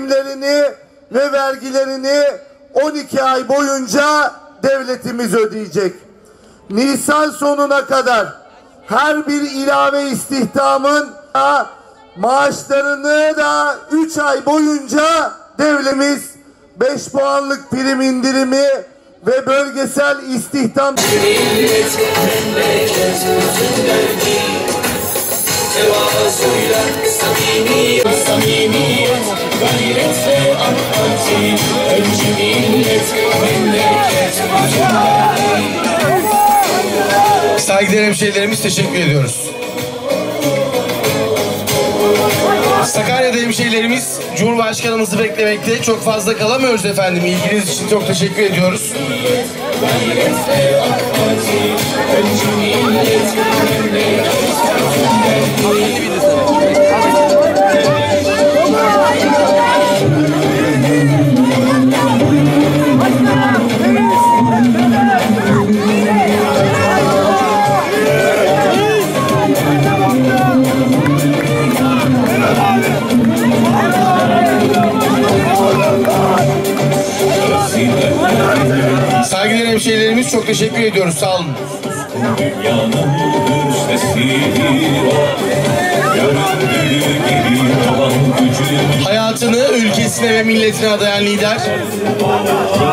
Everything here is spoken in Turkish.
primlerini ve vergilerini 12 ay boyunca devletimiz ödeyecek. Nisan sonuna kadar her bir ilave istihdamın da maaşlarını da 3 ay boyunca devletimiz 5 puanlık prim indirimi ve bölgesel istihdam Millet, memleket, Parti Önce millet, memleket, Saygıdeğer hemşehrilerimiz teşekkür ediyoruz. Sakarya'da hemşehrilerimiz Cumhurbaşkanımızı beklemekte. Çok fazla kalamıyoruz efendim. İlginiz için çok teşekkür ediyoruz. Millet, Saygıdeğer hemşehrilerimiz çok teşekkür ediyoruz. Sağ olun. Hayatını ülkesine ve milletine adayan lider